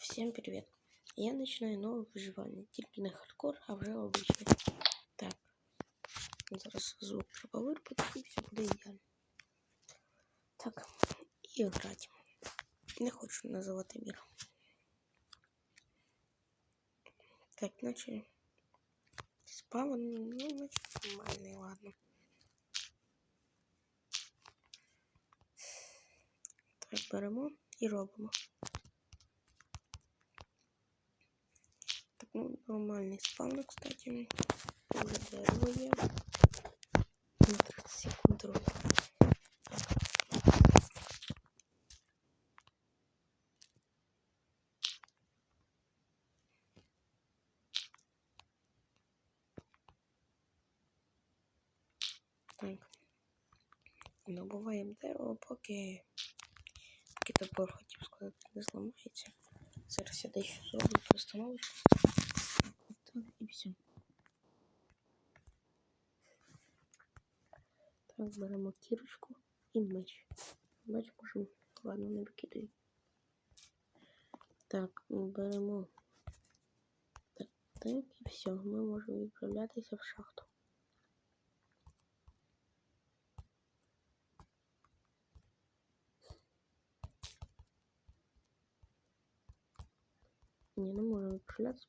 Всем привет! Я начинаю нове виживання. Тільки не хардкор, а вже обичне. Так. Зараз звук треба вирубити і все буде ідеально. Так, і грати. Не хочу називати мір. Так, наче спавн, ну, наче нормальний, ладно. Так, беремо і робимо. Ну, нормальный спавн, кстати. Уже дерево є. 30 секунд. Так. Добуваємо дерево, поки, поки топор хотів сказати, не зламається. Зараз я дещо зроблю постановочку. Все. Так, беремо кірочку і меч. Меч можемо, ладно, не викидаю. Так, беремо так, так, і все. Ми можемо відправлятися в шахту. Ні, не можемо відправлятися,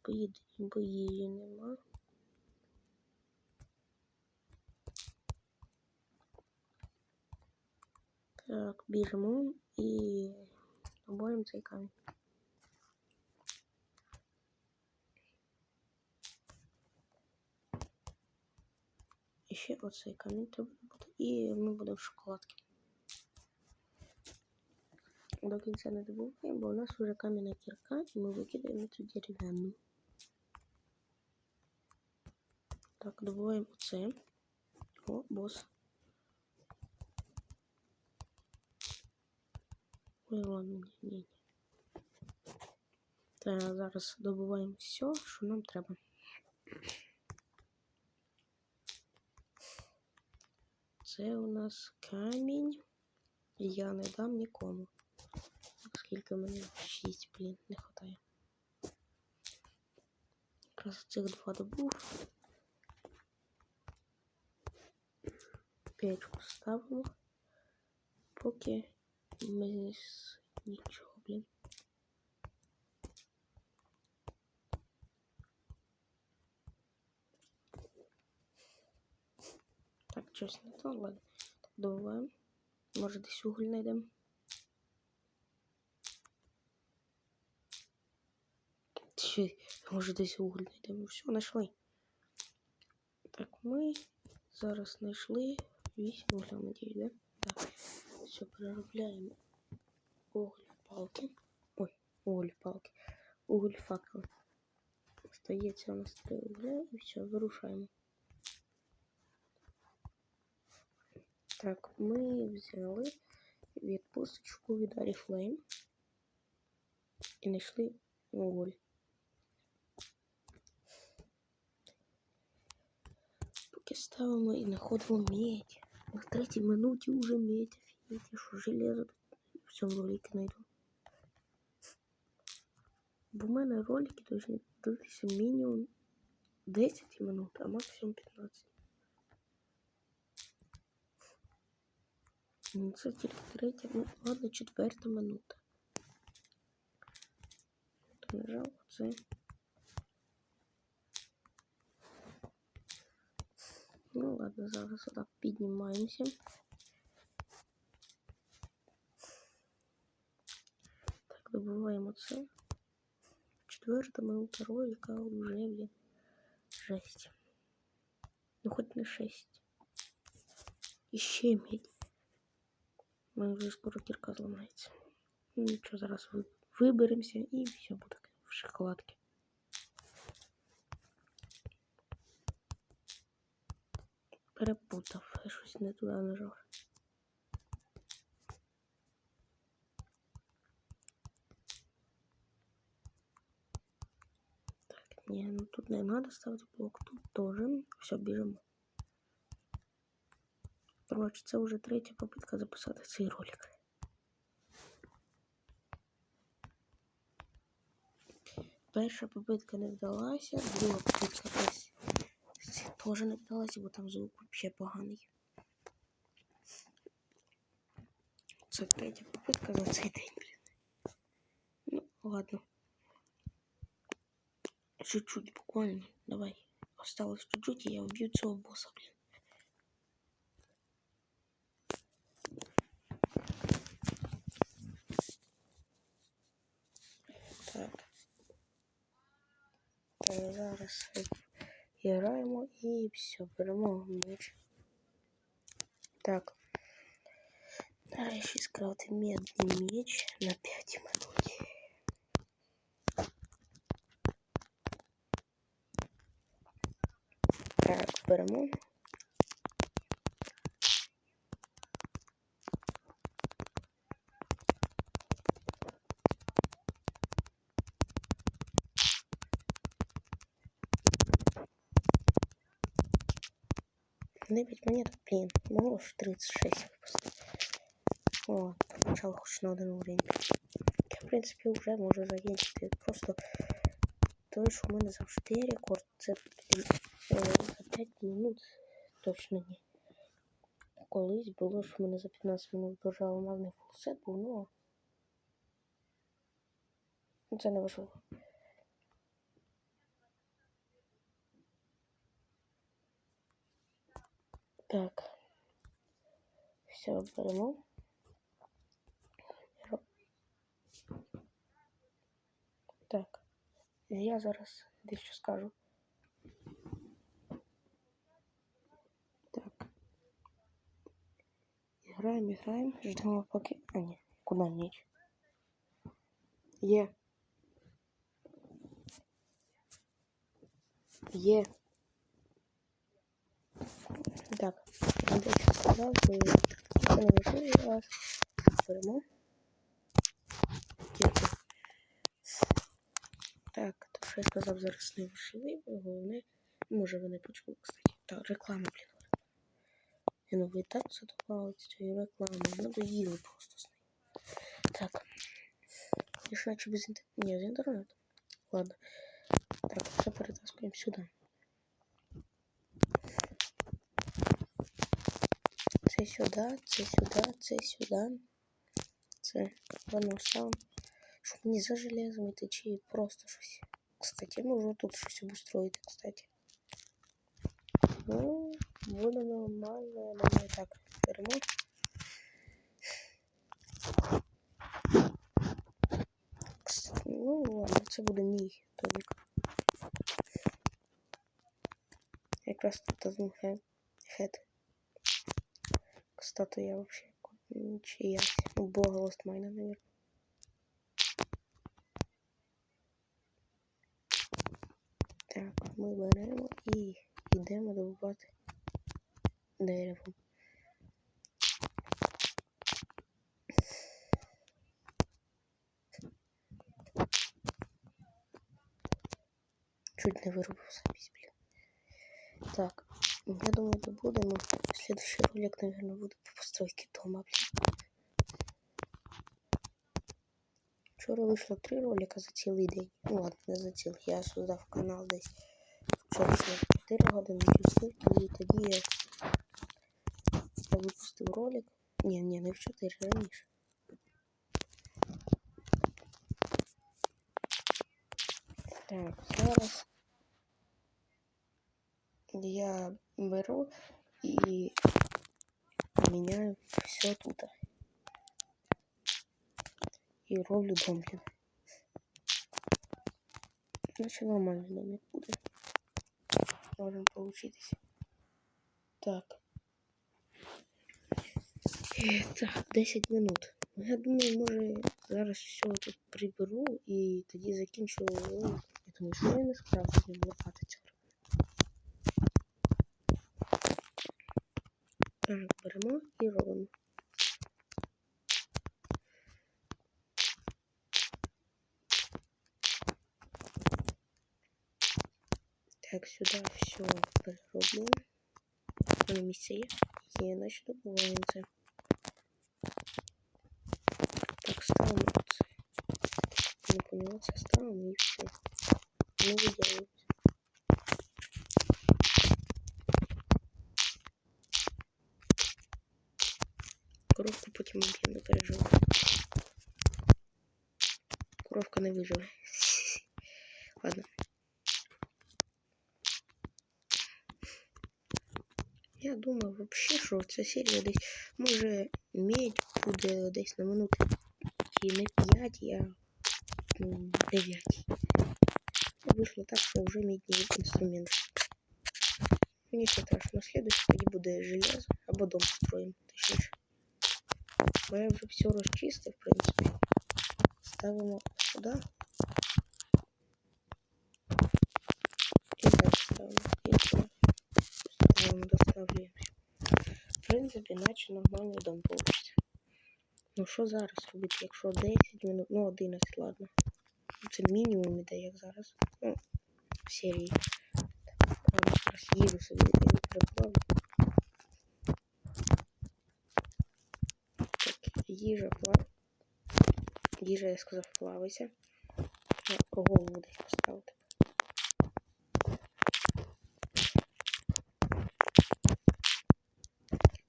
бо їжі нема. Так, біжимо і добуємо цей камінь. І ще оцей камінь треба буде. І ми будемо в шоколадки. До кінця не добуваємо, бо у нас вже кам'яна кірка, і ми викидаємо цю дерев'яну. Так, добуваємо оце. О, бос. Ой, ладно, ні, ні. Так, зараз добуваємо все, що нам треба. Це у нас камінь. Я не дам нікому. Скільки в мене? Шість, блін, не вистачає. Якраз цих два добув. Печку ставимо. Поки ми з нічого, блін. Так, щось не то, ладно. Добуваємо. Може десь уголь знайдемо. Чи, може десь уголь знайдемо. Все, знайшли. Так, ми зараз знайшли 8 угля, надію, да? Так. Все, переробляємо уголь в палки. Ой, уголь в палки. Уголь в факел. Остається у нас 3 угля і все, вирушаємо. Так, ми взяли відпусточку від Oriflame і знайшли уголь. Поки ставимо і знаходимо медь. На третій минуті вже медь. Офігеть, що железо в цьому роликі знайду. Бо в мене ролики повинні дивитися мінімум 10 минут, а максимум 15. Ну, це тільки третя, ну ладно, четверта минута. То нажав оце. Ну ладно, зараз отак піднімаємося. Так, добуваємо це. Четверта минута ролика вже блін. Жесть. Ну хоч не шесть. І ще медь. У мене вже скоро кірка зламається. Ну, Нічого, зараз ви- виберемося і все буде в шоколадки. Перепутав, щось не туди нажав. Так, ні, ну тут не треба ставити блок, тут теж. Все, біжимо. Коротше, це вже третя попитка записати цей ролик. перша попитка не вдалася, друга попитка десь теж не вдалася, бо там звук взагалі поганий. Це третя попитка за цей день, блін. Ну, ладно. Чуть-чуть буквально. Давай. Осталось чуть-чуть, и я убью цього босса, блін. Так. Е, Зараз граємо і все, беремо меч. Так. Далі ще скрафти медний меч на 5 минут. Так, беремо. Дев'ять монеток, блін, могло ж 36 випустити. О, прокачал хоч на один уровень. Я, в принципі, вже можу закінчити. Просто той, що в мене завжди рекорд, це за 5 минут точно ні. Колись було, що в мене за 15 минут дуже алмазний фулсет був, ну. ну, Це не важливо. Так. Все, беремо. Так. Я зараз дещо скажу. Так. Граємо, граємо, ждемо поки. А, ні, куди ніч? Є. Є. Так, я дещо сказав, ви. Так, то що я сказав зараз не важливо, головне. Може ви не почули, кстати. Так, реклама, блін. Я ну ви так задовбали цією рекламою. Надоїли просто з нею. Так. Я ж наче без інтернету. Ні, з інтернету. Ладно. Так, все перетаскуємо сюди. Це сюди, це сюди, це сюди. Це воно сам. Не за железом чи просто щось. Кстати, можу тут щось обустроїти, кстати. Ну, буде нормально, я думаю, так, беремо. Ну, ладно, це буде мій домик. Якраз тут один хе- хет. Кстати, я вообще чиясь. Ну, бога Лостмайна, наверное. Так, ми беремо і йдемо добувати дерево. Чуть не вырубил запись, блин. Так, я думаю, добудемо. Следующий ролик, наверное, буду по постройке дома, блин. Вчора вийшло три ролика за цілий день. Ну ладно, не за цілий. Я создав канал десь вчора через 4 години часів, і тоді я, я випустив ролик. Ні, ні, не в 4 раніше. Так, зараз я беру і міняю все тут. І роблю дом, блін. Значит, нормальный домик будет. Должен получиться. Так. Е, Так, 10 минут. Ну, Я думаю, може зараз все тут приберу і тоді закінчу ролик. Я думаю, що я не справді з Так, беремо і робимо. Так, сюди все перероблю. На місце є. Є, значить добуваємо це. Так, ставимо це. Не поняла, це ставимо і все. не виділилось. Коровка не виживе. Ладно. Я думаю, вообще, що ця серія десь може медь буде десь на минут і не 5, я ну, 9. Вийшло так, що вже мідні інструмент. Мені ще страшно, слідуючий тоді буде железо або дом строїмо, точніше. Бо я вже все розчистив, в принципі. Ставимо Сюди. І так ставимо. І сюди. Ставимо, доставляємо. В принципі, наче нормальний дом получиться. Ну що зараз робити, якщо 10 минут, ну 11, ладно. Це мінімум іде, як зараз. Ну, в серії. Так, зараз їду собі і переплавлю. Так, їжа плав. Їжа, я сказав, плавиться. Голову десь поставити.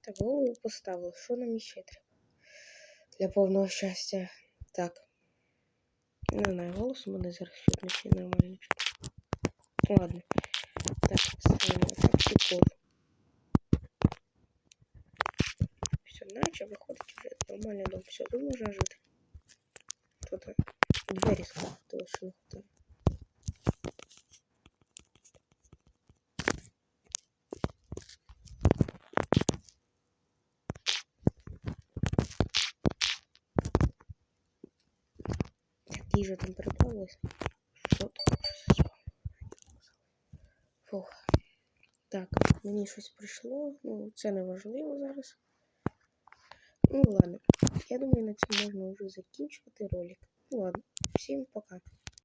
Так, голову поставили. Що нам іще треба? Для повного щастя. Так. Не знаю, голос у мене зараз чутно нормально. Ладно. Так, ставимо так прикол. Все, наче виходить вже нормальний дом. Все, тут можна жити. Е, двері скласти лише не хватає. Так, їжа там. Що тут? Фух. Так, мені щось прийшло. Ну, це не важливо зараз. Ну ладно. Я думаю, на цьому можна вже закінчувати ролик. Ну ладно, всім пока.